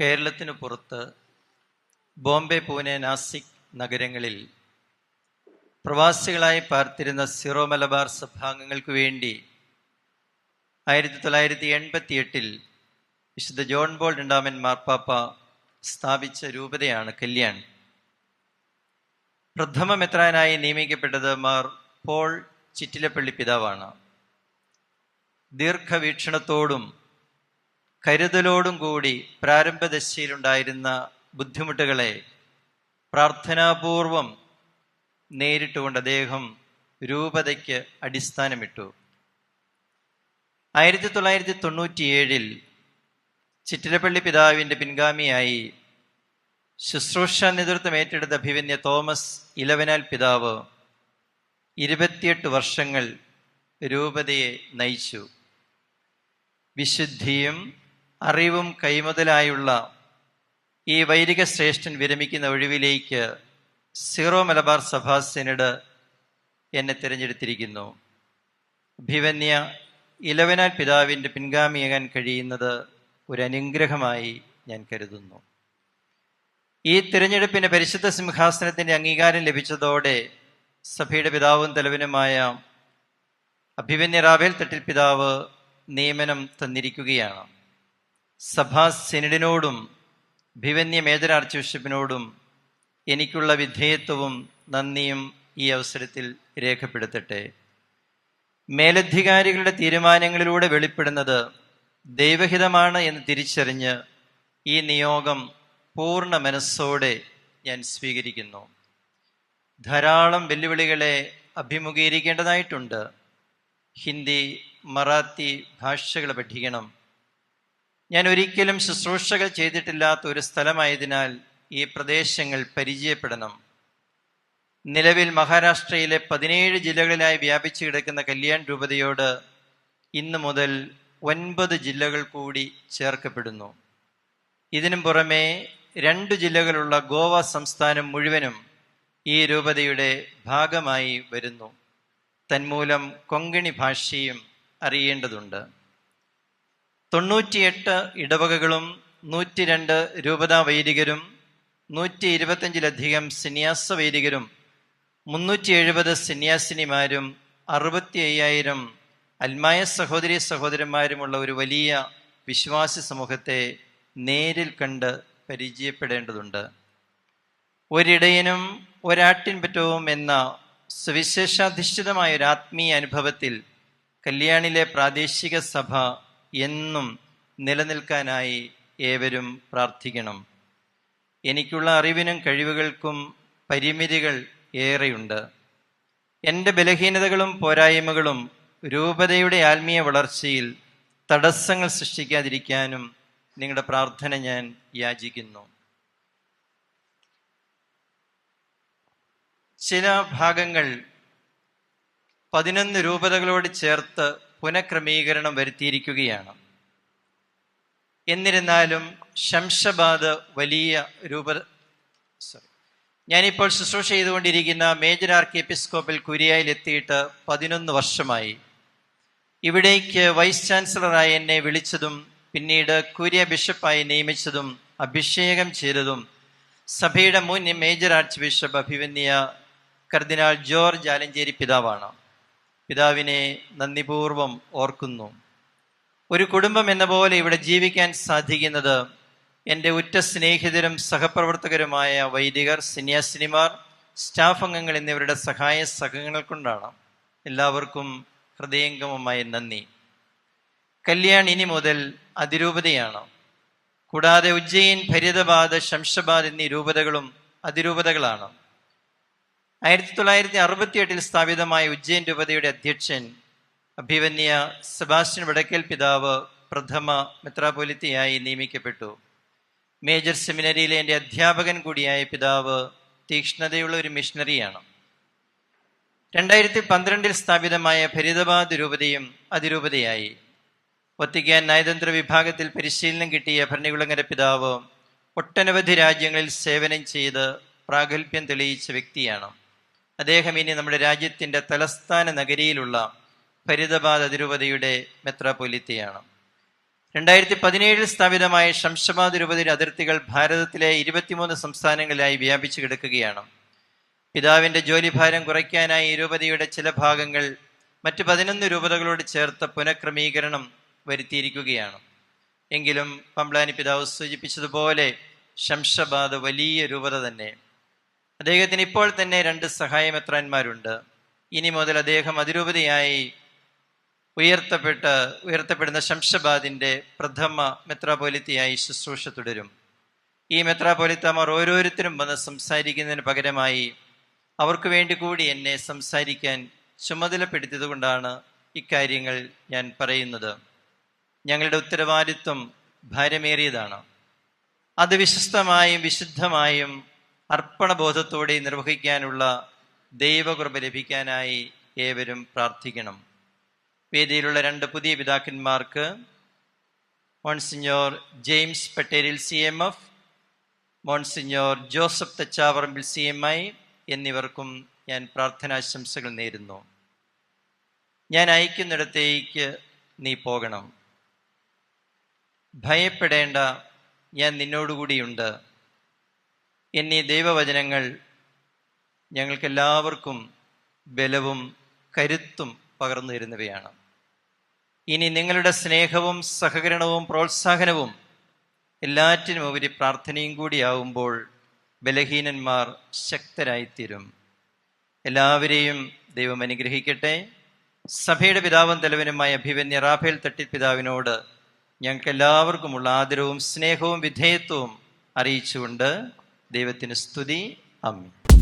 കേരളത്തിന് പുറത്ത് ബോംബെ പൂനെ നാസിക് നഗരങ്ങളിൽ പ്രവാസികളായി പാർത്തിരുന്ന സിറോ മലബാർ സഭാംഗങ്ങൾക്ക് വേണ്ടി ആയിരത്തി തൊള്ളായിരത്തി എൺപത്തി എട്ടിൽ വിശുദ്ധ ജോൺ ബോൾ രണ്ടാമൻ മാർപ്പാപ്പ സ്ഥാപിച്ച രൂപതയാണ് കല്യാൺ. പ്രഥമ മെത്രാനായി നിയമിക്കപ്പെട്ടത് മാർ പോൾ ചിറ്റിലപ്പള്ളി പിതാവാണ്. ദീർഘവീക്ഷണത്തോടും കരുതലോടും കൂടി പ്രാരംഭദശയിലുണ്ടായിരുന്ന ബുദ്ധിമുട്ടുകളെ പ്രാർത്ഥനാപൂർവം നേരിട്ടുകൊണ്ട് അദ്ദേഹം രൂപതയ്ക്ക് അടിസ്ഥാനമിട്ടു. ആയിരത്തി തൊള്ളായിരത്തി തൊണ്ണൂറ്റിയേഴിൽ ചിറ്റിലപ്പള്ളി പിതാവിന്റെ പിൻഗാമിയായി ശുശ്രൂഷ നേതൃത്വം ഏറ്റെടുത്ത അഭിവന്യ തോമസ് ഇലവനാൽ പിതാവ് ഇരുപത്തിയെട്ട് വർഷങ്ങൾ രൂപതയെ നയിച്ചു. വിശുദ്ധിയും അറിവും കൈമുതലായുള്ള ഈ വൈദിക ശ്രേഷ്ഠൻ വിരമിക്കുന്ന ഒഴിവിലേക്ക് സീറോ മലബാർ സഭാ സെനഡ് എന്നെ തിരഞ്ഞെടുത്തിരിക്കുന്നു. അഭിവന്യ ഇലവനാൽ പിതാവിന്റെ പിൻഗാമിയാകാൻ കഴിയുന്നത് ഒരു അനുഗ്രഹമായി ഞാൻ കരുതുന്നു. ഈ തിരഞ്ഞെടുപ്പിന് പരിശുദ്ധ സിംഹാസനത്തിന്റെ അംഗീകാരം ലഭിച്ചതോടെ സഭയുടെ പിതാവും തലവനുമായ അഭിവന്യ റാവേൽ തട്ടിൽ പിതാവ് നിയമനം തന്നിരിക്കുകയാണ്. സഭാ സെനഡിനോടും ഭിവന്യ മേജർ ആർച്ച് ബിഷപ്പിനോടും എനിക്കുള്ള വിധേയത്വവും നന്ദിയും ഈ അവസരത്തിൽ രേഖപ്പെടുത്തട്ടെ. മേലധികാരികളുടെ തീരുമാനങ്ങളിലൂടെ വെളിപ്പെടുന്നത് ദൈവഹിതമാണ് എന്ന് തിരിച്ചറിഞ്ഞ് ഈ നിയോഗം പൂർണ മനസ്സോടെ ഞാൻ സ്വീകരിക്കുന്നു. ധാരാളം വെല്ലുവിളികളെ അഭിമുഖീകരിക്കേണ്ടതായിട്ടുണ്ട്. ഹിന്ദി മറാത്തി ഭാഷകൾ പഠിക്കണം. ഞാൻ ഒരിക്കലും ശുശ്രൂഷകൾ ചെയ്തിട്ടില്ലാത്ത ഒരു സ്ഥലമായതിനാൽ ഈ പ്രദേശങ്ങൾ പരിചയപ്പെടണം. നിലവിൽ മഹാരാഷ്ട്രയിലെ പതിനേഴ് ജില്ലകളിലായി വ്യാപിച്ചു കിടക്കുന്ന കല്യാൺ രൂപതയോട് ഇന്നു മുതൽ ഒൻപത് ജില്ലകൾ കൂടി ചേർക്കപ്പെടുന്നു. ഇതിനു പുറമെ രണ്ട് ജില്ലകളുള്ള ഗോവ സംസ്ഥാനം മുഴുവനും ഈ രൂപതയുടെ ഭാഗമായി വരുന്നു. തന്മൂലം കൊങ്കണി ഭാഷയും അറിയേണ്ടതുണ്ട്. തൊണ്ണൂറ്റിയെട്ട് ഇടവകകളും നൂറ്റി രണ്ട് രൂപതാ വൈദികരും നൂറ്റി ഇരുപത്തഞ്ചിലധികം സന്യാസ വൈദികരും മുന്നൂറ്റി എഴുപത് സന്യാസിനിമാരും അറുപത്തി അയ്യായിരം അൽമായ സഹോദരി സഹോദരന്മാരുമുള്ള ഒരു വലിയ വിശ്വാസി സമൂഹത്തെ നേരിൽ കണ്ട് പരിചയപ്പെടേണ്ടതുണ്ട്. ഒരിടയനും ഒരാട്ടിൻപറ്റവും എന്ന സുവിശേഷാധിഷ്ഠിതമായ ഒരു ആത്മീയ അനുഭവത്തിൽ കല്യാണിലെ പ്രാദേശിക സഭ എന്നും നിലനിൽക്കാനായി ഏവരും പ്രാർത്ഥിക്കണം. എനിക്കുള്ള അറിവിനും കഴിവുകൾക്കും പരിമിതികൾ ഏറെയുണ്ട്. എന്റെ ബലഹീനതകളും പോരായ്മകളും രൂപതയുടെ ആത്മീയ വളർച്ചയിൽ തടസ്സങ്ങൾ സൃഷ്ടിക്കാതിരിക്കാനും നിങ്ങളുടെ പ്രാർത്ഥന ഞാൻ യാചിക്കുന്നു. ചില ഭാഗങ്ങൾ പതിനൊന്ന് രൂപതകളോട് ചേർത്ത് പുനഃക്രമീകരണം വരുത്തിയിരിക്കുകയാണ്. എന്നിരുന്നാലും ശംഷബാദ് വലിയ രൂപ സോറി ഞാനിപ്പോൾ ശുശ്രൂഷ ചെയ്തുകൊണ്ടിരിക്കുന്ന മേജർ ആർക്കി എപ്പിസ്കോപ്പിൽ കുരിയായിൽ എത്തിയിട്ട് പതിനൊന്ന് വർഷമായി. ഇവിടേക്ക് വൈസ് ചാൻസലറായി എന്നെ വിളിച്ചതും പിന്നീട് കുര്യ ബിഷപ്പായി നിയമിച്ചതും അഭിഷേകം ചെയ്തതും സഭയുടെ മുൻ മേജർ ആർച്ച് ബിഷപ്പ് അഭിവന്യ കർദിനാൾ ജോർജ് ആലഞ്ചേരി പിതാവാണ്. പിതാവിനെ നന്ദിപൂർവം ഓർക്കുന്നു. ഒരു കുടുംബം എന്ന പോലെ ഇവിടെ ജീവിക്കാൻ സാധിക്കുന്നത് എന്റെ ഉറ്റ സ്നേഹിതരും സഹപ്രവർത്തകരുമായ വൈദികർ സന്യാസിനിമാർ സ്റ്റാഫ് അംഗങ്ങൾ എന്നിവരുടെ സഹായ സഹങ്ങൾ കൊണ്ടാണ്. എല്ലാവർക്കും ഹൃദയംഗമമായ നന്ദി. കല്യാൺ ഇനി മുതൽ അതിരൂപതയാണ്. കൂടാതെ ഉജ്ജയിൻ ഭരിതബാദ് ശംഷബാദ് എന്നീ രൂപതകളും അതിരൂപതകളാണ്. ആയിരത്തി തൊള്ളായിരത്തി അറുപത്തി എട്ടിൽ സ്ഥാപിതമായ ഉജ്ജയിൻ രൂപതയുടെ അധ്യക്ഷൻ അഭിവന്യ സെബാസ്റ്റ്യൻ വടക്കൽ പിതാവ് പ്രഥമ മെത്രാപൊലിത്തിയായി നിയമിക്കപ്പെട്ടു. മേജർ സെമിനറിയിലെ എന്റെ അധ്യാപകൻ കൂടിയായ പിതാവ് തീക്ഷ്ണതയുള്ള ഒരു മിഷണറിയാണ് രണ്ടായിരത്തി പന്ത്രണ്ടിൽ സ്ഥാപിതമായ ഫരീദാബാദ് രൂപതയും അതിരൂപതയായി. വത്തിക്കാൻ നയതന്ത്ര വിഭാഗത്തിൽ പരിശീലനം കിട്ടിയ ഭരണകുളങ്ങര പിതാവ് ഒട്ടനവധി രാജ്യങ്ങളിൽ സേവനം ചെയ്ത് പ്രാഗൽഭ്യം തെളിയിച്ച വ്യക്തിയാണ്. അദ്ദേഹം ഇനി നമ്മുടെ രാജ്യത്തിന്റെ തലസ്ഥാന നഗരിയിലുള്ള ഫരീദാബാദ് അതിരൂപതയുടെ മെത്രാപൊലിത്തയാണ് രണ്ടായിരത്തി പതിനേഴിൽ സ്ഥാപിതമായ ശംഷബാദ് രൂപതയുടെ അതിർത്തികൾ ഭാരതത്തിലെ ഇരുപത്തിമൂന്ന് സംസ്ഥാനങ്ങളിലായി വ്യാപിച്ചു കിടക്കുകയാണ്. പിതാവിന്റെ ജോലിഭാരം കുറയ്ക്കാനായി രൂപതയുടെ ചില ഭാഗങ്ങൾ മറ്റ് പതിനൊന്ന് രൂപതകളോട് ചേർത്ത പുനഃക്രമീകരണം വരുത്തിയിരിക്കുകയാണ്. എങ്കിലും പമ്പ്ലാനി പിതാവ് സൂചിപ്പിച്ചതുപോലെ ശംഷബാദ് വലിയ രൂപത തന്നെ. അദ്ദേഹത്തിന് ഇപ്പോൾ തന്നെ രണ്ട് സഹായമെത്രാന്മാരുണ്ട്. ഇനി മുതൽ അദ്ദേഹം അതിരൂപതയായി ഉയർത്തപ്പെട്ട് ഉയർത്തപ്പെടുന്ന ശംഷബാദിന്റെ പ്രഥമ മെത്രാപോലിത്തയായി ശുശ്രൂഷ തുടരും. ഈ മെത്രാപോലിത്തമാർ ഓരോരുത്തരും വന്ന് സംസാരിക്കുന്നതിന് പകരമായി അവർക്ക് വേണ്ടി കൂടി എന്നെ സംസാരിക്കാൻ ചുമതലപ്പെടുത്തിയതുകൊണ്ടാണ് ഇക്കാര്യങ്ങൾ ഞാൻ പറയുന്നത്. ഞങ്ങളുടെ ഉത്തരവാദിത്വം ഭാരമേറിയതാണ്. അത് വിശ്വസ്തമായും വിശുദ്ധമായും അർപ്പണബോധത്തോടെ നിർവഹിക്കാനുള്ള ദൈവകൃപ ലഭിക്കാനായി ഏവരും പ്രാർത്ഥിക്കണം. വേദിയിലുള്ള രണ്ട് പുതിയ പിതാക്കന്മാർക്ക് monsignor James പട്ടേലിൽ C M F monsignor Joseph Thachavarambil C M I എന്നിവർക്കും ഞാൻ പ്രാർത്ഥനാശംസകൾ നേരുന്നു. ഞാൻ അയക്കുന്നിടത്തേക്ക് നീ പോകണം. ഭയപ്പെടേണ്ട ഞാൻ നിന്നോടുകൂടിയുണ്ട്. എന്നീ ദൈവവചനങ്ങൾ ഞങ്ങൾക്കെല്ലാവർക്കും ബലവും കരുത്തും പകർന്നു തരുന്നവയാണ്. ഇനി നിങ്ങളുടെ സ്നേഹവും സഹകരണവും പ്രോത്സാഹനവും എല്ലാറ്റിനും ഉപരി പ്രാർത്ഥനയും കൂടിയാവുമ്പോൾ ബലഹീനന്മാർ ശക്തരായിത്തീരും. എല്ലാവരെയും ദൈവം അനുഗ്രഹിക്കട്ടെ. സഭയുടെ പിതാവും തലവനുമായ അഭിവന്യ റാഫേൽ തട്ടി പിതാവിനോട് ഞങ്ങൾക്ക് എല്ലാവർക്കുമുള്ള ആദരവും സ്നേഹവും വിധേയത്വവും അറിയിച്ചുകൊണ്ട് ദൈവത്തിന് സ്തുതി. അമ്മി